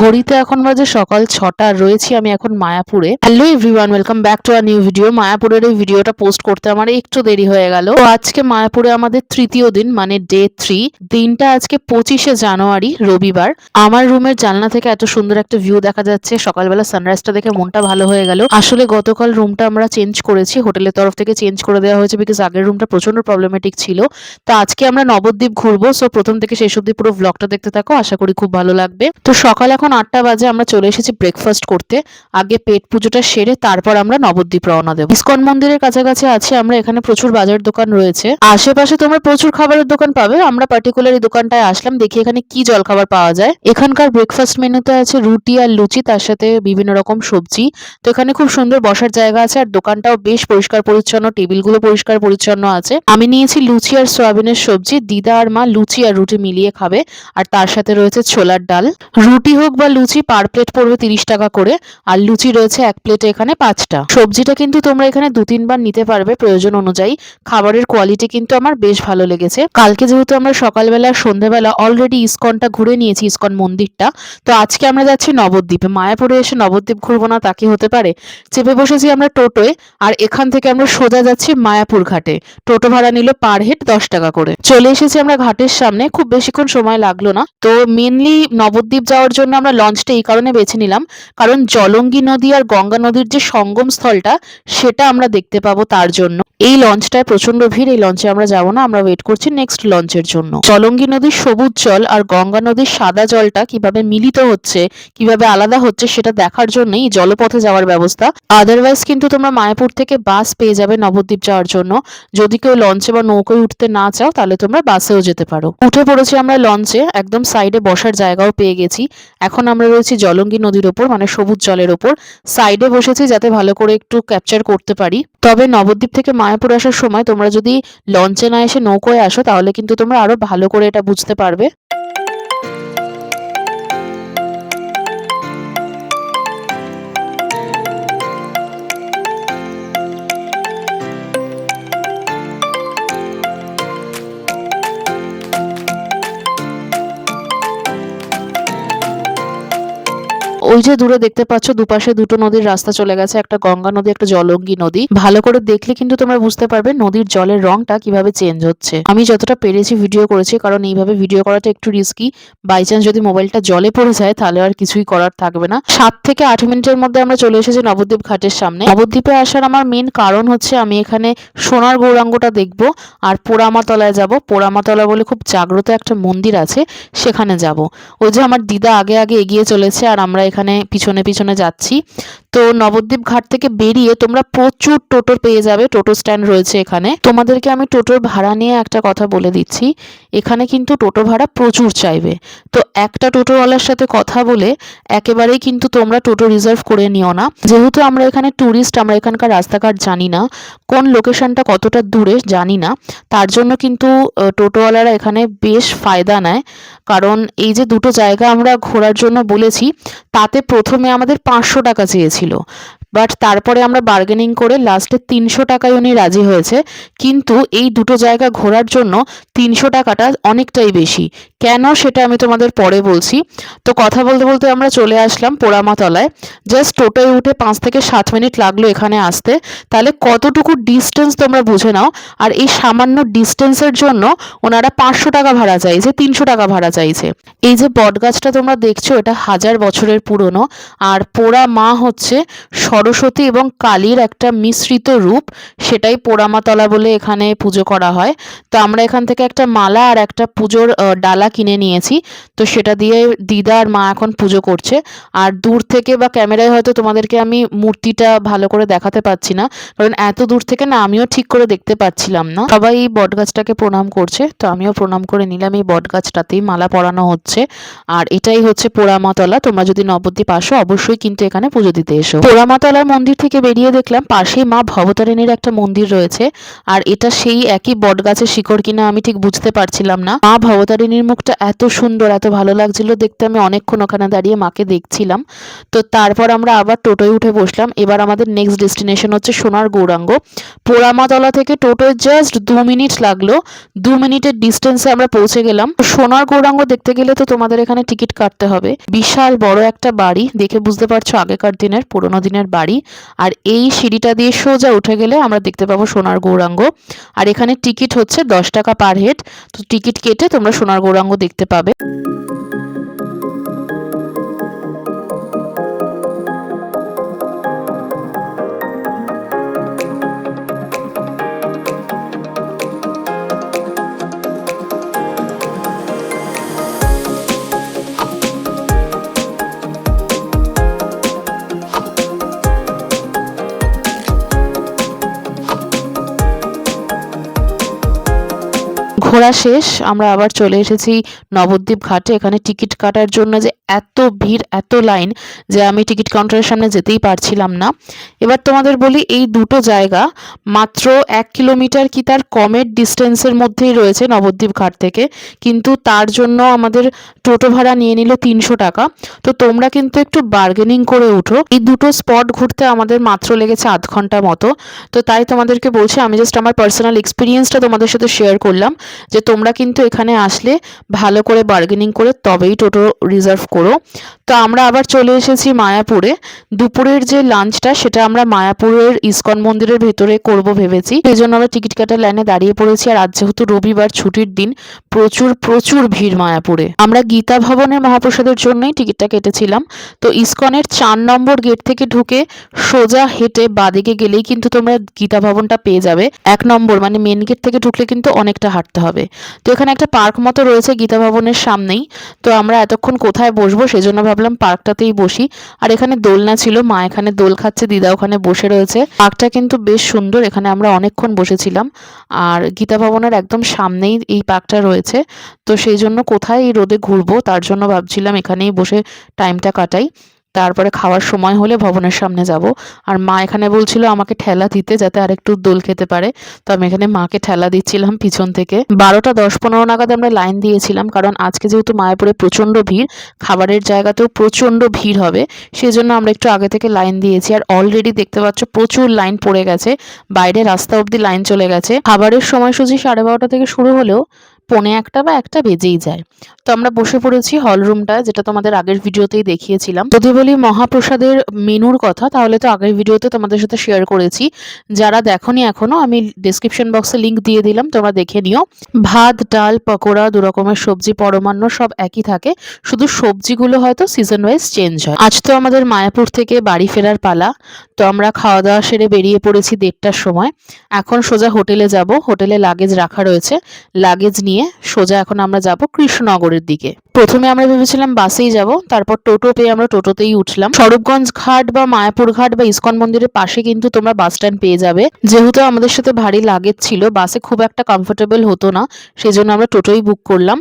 ঘড়িতে এখন বাজে সকাল ছটা রয়েছি আমি এখন মায়াপুরে। Hello everyone welcome back to our new video মায়াপুরের এই ভিডিওটা পোস্ট করতে আমার একটু দেরি হয়ে গেল। তো আজকে মায়াপুরে আমাদের তৃতীয় দিন মানে ডে থ্রি দিনটা আজকে পঁচিশে জানুয়ারি, রবিবার। আমার রুমের জানলা থেকে এত সুন্দর একটা ভিউ দেখা যাচ্ছে। সকালবেলা সানরাইজটা দেখে মনটা ভালো হয়ে গেল। আসলে গতকাল রুমটা আমরা চেঞ্জ করেছি। হোটেলের তরফ থেকে চেঞ্জ করে দেওয়া হয়েছে বিকজ আগের রুমটা প্রচণ্ড প্রবলেমেটিক ছিল। তো আজকে আমরা নবদ্বীপ ঘুরবো। সো প্রথম থেকে শেষ অব্দি পুরো ব্লগটা দেখতে থাকো। আশা করি খুব ভালো লাগবে। তো সকাল এখন আটটা বাজে, আমরা চলে এসেছি ব্রেকফাস্ট করতে। আগে পেট পুজোটা সেরে তারপর আমরা নবদ্বীপ রওনা দেবো। ইস্কন মন্দিরের কাছাকাছি আছে, আমরা এখানে প্রচুর বাজার দোকান রয়েছে। আশেপাশে তোমরা প্রচুর খাবারের দোকান পাবে। আমরা পার্টিকুলার এই দোকানটায় আসলাম, দেখি এখানে কি জলখাবার পাওয়া যায়। এখানকার ব্রেকফাস্ট মেনুতে আছে রুটি আর লুচি, তার সাথে বিভিন্ন রকম সবজি। তো এখানে খুব সুন্দর বসার জায়গা আছে, আর দোকানটাও বেশ পরিষ্কার পরিচ্ছন্ন, টেবিলগুলো পরিষ্কার পরিচ্ছন্ন আছে। আমি নিয়েছি লুচি আর সয়াবিনের সবজি, দিদা আর মা লুচি আর রুটি মিলিয়ে খাবে। আর তার সাথে রয়েছে ছোলার ডাল। রুটি হোক বা লুচি পার প্লেট পড়বে তিরিশ টাকা করে, আর লুচি রয়েছে এক প্লেটে এখানে পাঁচটা। সবজিটা কিন্তু তোমরা এখানে দু তিনবার নিতে পারবে প্রয়োজন অনুযায়ী। খাবারের কোয়ালিটি কিন্তু আমার বেশ ভালো লেগেছে। কালকে যেহেতু আমরা সকালবেলা সন্ধ্যেবেলা অলরেডি ইসকনটা ঘুরে নিয়েছি, ইসকন মন্দিরটা, তো আজকে আমরা যাচ্ছি নবদ্বীপে। মায়াপুরে এসে নবদ্বীপ ঘুরবো না তাকে হতে পারে? চেপে বসেছি আমরা টোটোয়, আর এখান থেকে আমরা সোজা যাচ্ছি মায়াপুর ঘাটে। টোটো ভাড়া নিল পার হেড দশ টাকা করে। চলে এসেছি আমরা ঘাটের সামনে, খুব বেশিক্ষণ সময় লাগল না। তো মেনলি নবদ্বীপ যাওয়ার জন্য আমরা লঞ্চটা এই কারণে বেছে নিলাম। কারণ জলঙ্গি নদী আর গঙ্গা নদীর যে সঙ্গম স্থলটা, সেটা আমরা দেখতে পাবো তার জন্য। এই লঞ্চটায় প্রচণ্ড ভিড়, এই লঞ্চে আমরা যাব না, আমরা ওয়েট করছি নেক্সট লঞ্চের জন্য। জলঙ্গি নদীর সবুজ জল আর গঙ্গা নদীর সাদা জলটা কীভাবে মিলিত হচ্ছে, কীভাবে আলাদা হচ্ছে সেটা দেখার জন্যই জলপথে যাওয়ার ব্যবস্থা। আদারওয়াইজ কিন্তু তোমরা মায়াপুর থেকে বাস পেয়ে যাবে নবদ্বীপ যাওয়ার জন্য। যদি কেউ লঞ্চে বা নৌকোয় উঠতে না চাও, তাহলে তোমরা বাসেও যেতে পারো। উঠে পড়েছি আমরা লঞ্চে, একদম সাইডে বসার জায়গাও পেয়ে গেছি। এখন আমরা রয়েছি জলঙ্গি নদীর ওপর মানে সবুজ জলের ওপর। সাইডে বসেছি যাতে ভালো করে একটু ক্যাপচার করতে পারি। তবে নবদ্বীপ থেকে মায়াপুর আসার সময় তোমরা যদি লঞ্চে না এসে নৌকোয় আসো, তাহলে কিন্তু তোমরা আরও ভালো করে এটা বুঝতে পারবে। ওই যে দূরে দেখতে পাচ্ছ, দুপাশে দুটো নদীর রাস্তা চলে গেছে, একটা গঙ্গা নদী, একটা জলঙ্গি নদী। ভালো করে দেখলে কিন্তু তোমরা বুঝতে পারবে নদীর জলের রংটা কীভাবে চেঞ্জ হচ্ছে। আমি যতটা পেরেছি ভিডিও করেছি, কারণ এইভাবে ভিডিও করাটা একটু রিস্কি বাই চান্স যদি মোবাইলটা জলে পড়ে যায়, তাহলে আর কিছুই করার থাকবে না। সাত থেকে আট মিনিটের মধ্যে আমরা চলে এসেছি নবদ্বীপ ঘাটের সামনে। নবদ্বীপে আসার আমার মেন কারণ হচ্ছে আমি এখানে সোনার গৌরাঙ্গটা দেখব, আর পোড়ামাতলায় যাব। পোড়ামাতলা বলে খুব জাগ্রত একটা মন্দির আছে, সেখানে যাব। ওই যে আমার দিদা আগে আগে এগিয়ে চলেছে, আর আমরা এখানে পিছনে পিছনে যাচ্ছি। তো নবদ্বীপ ঘাট থেকে বেরিয়ে তোমরা প্রচুর টোটো পেয়ে যাবে, টোটো স্ট্যান্ড রয়েছে এখানে। তোমাদেরকে আমি টোটোর ভাড়া নিয়ে একটা কথা বলে দিচ্ছি। এখানে কিন্তু টোটো ভাড়া প্রচুর চাইবে। তো একটা টোটোওয়ালার সাথে কথা বলে একেবারেই কিন্তু তোমরা টোটো রিজার্ভ করে নিও না। যেহেতু আমরা এখানে ট্যুরিস্ট আমরা এখানকার রাস্তাঘাট জানি না, কোন লোকেশনটা কতটা দূরে জানি না। তার জন্য কিন্তু টোটোওয়ালারা এখানে বেশ ফায়দা নেয়। কারণ এই যে দুটো জায়গা আমরা ঘোরার জন্য বলেছি, তাতে প্রথমে আমাদের পাঁচশো টাকা চেয়েছিল। বাট তারপরে আমরা বার্গেনিং করে লাস্টে তিনশো টাকায় উনি রাজি হয়েছে। কিন্তু এই দুটো জায়গা ঘোরার জন্য তিনশো টাকাটা অনেকটাই বেশি। কেন সেটা আমি তোমাদের পরে বলছি। তো কথা বলতে বলতে আমরা চলে আসলাম পোড়ামাতলায়। জাস্ট টোটোয় উঠে পাঁচ থেকে সাত মিনিট লাগল এখানে আসতে। তাহলে কতটুকু ডিস্টেন্স তোমরা বুঝে নাও। আর এই সামান্য ডিস্টেন্সের জন্য ওনারা পাঁচশো টাকা ভাড়া চাইছে, তিনশো টাকা ভাড়া চাইছে। এই যে বটগাছটা তোমরা দেখছ, এটা হাজার বছরের পুরনো। আর পোড়া মা হচ্ছে সরস্বতী এবং কালীর একটা মিশ্রিত রূপ, সেটাই পোড়ামাতলা বলে এখানে পুজো করা হয়। তো আমরা এখান থেকে একটা মালা আর একটা পুজোর ডালা কিনে নিয়েছি। তো সেটা দিয়ে দিদা আর মা এখন পুজো করছে। আর দূর থেকে বা ক্যামেরায় হয়তো তোমাদেরকে আমি মূর্তিটা ভালো করে দেখাতে পাচ্ছি না। কারণ এত দূর থেকে না আমিও ঠিক করে দেখতে পাচ্ছিলাম না। সবাই এই বটগাছটাকে প্রণাম করছে। তো আমিও প্রণাম করে নিলাম এই বটগাছটাতেই মালা পরানো হচ্ছে। আর এটাই হচ্ছে পোড়ামাতলা। তোমরা যদি নবদ্বীপ আসো, অবশ্যই কিন্তু এখানে পুজো দিতে এসো। পোড়ামাতলা তলার মন্দির থেকে বেরিয়ে দেখলাম পাশেই মা ভবতারিণীর একটা মন্দির রয়েছে। আর এটা সেই একই বটগাছের শিকড় কিনা আমি ঠিক বুঝতে পারছিলাম না। মা ভবতারিণীর মুখটা এত সুন্দর, এত ভালো লাগছিল দেখতে আমি অনেকক্ষণ ওখানে দাঁড়িয়ে মাকে দেখছিলাম। তো তারপর আমরা আবার টোটোয় উঠে বসলাম। এবার আমাদের নেক্সট ডেস্টিনেশন হচ্ছে সোনার গৌরাঙ্গ। পোড়ামাতলা থেকে টোটোয় জাস্ট দু মিনিট লাগল। দু মিনিটের ডিস্টেন্সে আমরা পৌঁছে গেলাম। সোনার গৌরাঙ্গ দেখতে গেলে তো তোমাদের এখানে টিকিট কাটতে হবে। বিশাল বড় একটা বাড়ি, দেখে বুঝতে পারছ আগেকার দিনের, পুরোনো দিনের বাড়ি। আর এই সিঁড়িটা দিয়ে সোজা উঠে গেলে আমরা দেখতে পাবো সোনার গৌরাঙ্গ। আর এখানে টিকিট হচ্ছে দশ টাকা পার হেড। তো টিকিট কেটে তোমরা সোনার গৌরাঙ্গ দেখতে পাবে। ঘোরা শেষ, আমরা আবার চলে এসেছি নবদ্বীপ ঘাটে। এখানে টিকিট কাটার জন্য যে এত ভিড়, এত লাইন যে আমি টিকিট কাউন্টারের সামনে যেতেই পারছিলাম না। এবার তোমাদের বলি, এই দুটো জায়গা মাত্র এক কিলোমিটার কি তার কমের ডিস্টেন্সের মধ্যেই রয়েছে নবদ্বীপ ঘাট থেকে। কিন্তু তার জন্য আমাদের টোটো ভাড়া নিয়ে নিল তিনশো টাকা। তো তোমরা কিন্তু একটু বার্গেনিং করে উঠো। এই দুটো স্পট ঘুরতে আমাদের মাত্র লেগেছে আধ ঘণ্টা মতো। তো তাই তোমাদেরকে বলছি, আমি জাস্ট আমার পার্সোনাল এক্সপিরিয়েন্সটা তোমাদের সাথে শেয়ার করলাম। যে তোমরা কিন্তু এখানে আসলে ভালো করে বার্গেনিং করে তবেই টোটো রিজার্ভ করো। তো আমরা আবার চলে এসেছি মায়াপুরে। দুপুরের যে লাঞ্চটা সেটা আমরা মায়াপুরের ইস্কন মন্দিরের ভেতরে করব ভেবেছি। সেই জন্য আমরা টিকিট কাটার লাইনে দাঁড়িয়ে পড়েছি আর আজ যেহেতু রবিবার ছুটির দিন, প্রচুর প্রচুর ভিড় মায়াপুরে। আমরা গীতা ভবনের মহাপ্রসাদের জন্যই টিকিটটা কেটেছিলাম। তো ইস্কনের চার নম্বর গেট থেকে ঢুকে সোজা হেঁটে বাদিকে গেলেই কিন্তু তোমরা গীতা ভবনটা পেয়ে যাবে। এক নম্বর মানে মেন গেট থেকে ঢুকলে কিন্তু অনেকটা হাঁটতে হবে। তো এখানে একটা পার্ক মতো রয়েছে গীতা ভবনের সামনেই। তো আমরা এতক্ষণ কোথায় বসবো সেজন্য ভাবলাম পার্কটাতেই বসি। আর এখানে দোলনা ছিল, মা এখানে দোল খাচ্ছে, দিদা ওখানে বসে রয়েছে। পার্কটা কিন্তু বেশ সুন্দর, এখানে আমরা অনেকক্ষণ বসেছিলাম। আর গীতা ভবনের একদম সামনেই এই পার্কটা রয়েছে। তো সেই জন্য কোথায় এই রোদে ঘুরবো, তার জন্য ভাবছিলাম এখানেই বসে টাইমটা কাটাই। তারপরে খাওয়ার সময় হলে ভবনের সামনে যাব। আর মা এখানে বলছিল আমাকে ঠেলা দিতে যাতে আরেকটু দোল খেতে পারে। তো আমি এখানে মাকে ঠেলা দিচ্ছিলাম পিছন থেকে। বারোটা দশ পনেরো নাগাদ আমরা লাইন দিয়েছিলাম কারণ আজকে যেহেতু মায়াপুরে প্রচণ্ড ভিড়, খাবারের জায়গাতেও প্রচণ্ড ভিড় হবে সেই জন্য আমরা একটু আগে থেকে লাইন দিয়েছি। আর অলরেডি দেখতে পাচ্ছ প্রচুর লাইন পড়ে গেছে। বাইরে রাস্তা অবধি লাইন চলে গেছে। খাবারের সময়সূচি সাড়ে বারোটা থেকে শুরু হলেও পৌনে একটা বা একটা বেজেই যায়। তো আমরা বসে পড়েছি হল রুমটা যেটা তোমাদের আগের ভিডিওতেই দেখিয়েছিলাম। যদি বলি মহাপ্রসাদের মেনুর কথা, তাহলে তো আগের ভিডিওতে তোমাদের সাথে শেয়ার করেছি। যারা দেখোনি এখনও, আমি ডিসক্রিপশন বক্সে লিংক দিয়ে দিলাম, তোমরা দেখে নিও। ভাত, ডাল, পকোড়া, দু রকমের সবজি, পরমান্ন, সব একই থাকে। শুধু সবজিগুলো হয়তো সিজন ওয়াইজ চেঞ্জ হয়। আজ তো আমাদের মায়াপুর থেকে বাড়ি ফেরার পালা। তো আমরা খাওয়া দাওয়া সেরে বেরিয়ে পড়েছি দেড়টার সময়। এখন সোজা হোটেলে যাব। হোটেলে লাগেজ রাখা রয়েছে। লাগেজ নিয়ে সোজা এখন আমরা যাব কৃষ্ণনগরের দিকে। প্রথমে আমরা ভেবেছিলাম বাসেই যাব, তারপর টোটো পেয়ে আমরা টোটোতেই উঠলাম। স্বরূপগঞ্জ ঘাট বা মায়াপুর ঘাট বা ইস্কন মন্দিরের পাশে কিন্তু তোমরা বাস স্ট্যান্ড পেয়ে যাবে। যেহেতু আমাদের সাথে ভারী লাগেজ ছিল, বাসে খুব একটা কমফোর্টেবল হতো না সেই জন্য আমরা টোটোই বুক করলাম।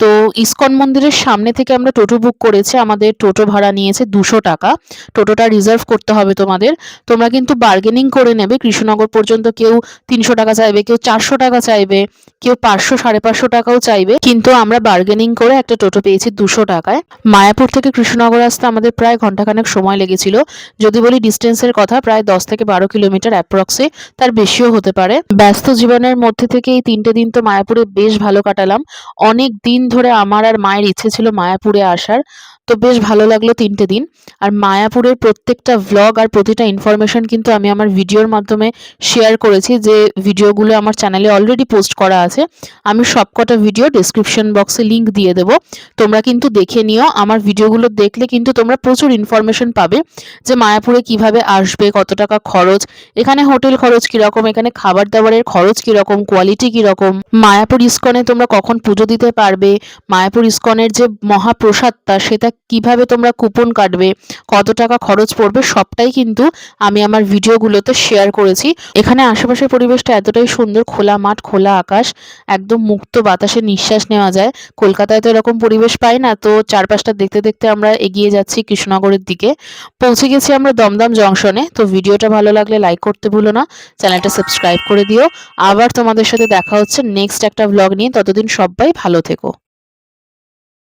তো ইস্কন মন্দিরের সামনে থেকে আমরা টোটো বুক করেছি, আমাদের টোটো ভাড়া নিয়েছে দুশো টাকা। টোটোটা রিজার্ভ করতে হবে তোমাদের। তোমরা কিন্তু বার্গেনিং করে নেবে, কৃষ্ণনগর পর্যন্ত কেউ তিনশো টাকা চাইবে, কেউ চারশো টাকা চাইবে, কেউ পাঁচশো, সাড়ে পাঁচশো টাকাও চাইবে। কিন্তু আমরা বার্গেনিং করে একটা টোটো পেয়েছি দুশো টাকায়। মায়াপুর থেকে কৃষ্ণনগর আসতে আমাদের প্রায় ঘন্টাখানেক সময় লেগেছিল। যদি বলি ডিস্টেন্সের কথা, প্রায় দশ থেকে বারো কিলোমিটার অ্যাপ্রক্সে, তার বেশিও হতে পারে। ব্যস্ত জীবনের মধ্যে থেকে এই তিনটে দিন তো মায়াপুরে বেশ ভালো কাটালাম। অনেক দিন ধরে আমার আর মায়ের ইচ্ছে ছিল মায়াপুরে আসার। তো বেশ ভালো লাগল তিনটে দিন। আর মায়াপুরের প্রত্যেকটা ভ্লগ আর প্রতিটা ইনফরমেশন কিন্তু আমি আমার ভিডিওর মাধ্যমে শেয়ার করেছি যে ভিডিওগুলো আমার চ্যানেলে অলরেডি পোস্ট করা আছে। আমি সবকটা ভিডিও ডিসক্রিপশন বক্সে লিংক দিয়ে দেবো। তোমরা কিন্তু দেখে নিও, আমার ভিডিওগুলো দেখলে কিন্তু তোমরা প্রচুর ইনফরমেশন পাবে যে মায়াপুরে কীভাবে আসবে, কত টাকা খরচ, এখানে হোটেল খরচ কীরকম, এখানে খাবার দাবারের খরচ কীরকম কোয়ালিটি কীরকম, মায়াপুর ইস্কনে তোমরা কখন পুজো দিতে পারবে, মায়াপুর ইস্কনের যে মহাপ্রসাদটা সেটা কীভাবে তোমরা কুপন কাটবে, কত টাকা খরচ পড়বে, সবটাই কিন্তু আমি আমার ভিডিওগুলোতে শেয়ার করেছি। এখানে আশেপাশের পরিবেশটা এতটাই সুন্দর, খোলা মাঠ, খোলা আকাশ, একদম মুক্ত বাতাসে নিঃশ্বাস নেওয়া যায়। কলকাতায় তো এরকম পরিবেশ পাই না, তো চারপাশটা দেখতে দেখতে আমরা এগিয়ে যাচ্ছি কৃষ্ণনগরের দিকে। পৌঁছে গেছি আমরা দমদম জংশনে, তো ভিডিওটা ভালো লাগলে লাইক করতে ভুলো না, চ্যানেলটা সাবস্ক্রাইব করে দিও। আবার তোমাদের সাথে দেখা হচ্ছে নেক্সট একটা ভ্লগ নিয়ে, ততদিন সবাই ভালো থেকো।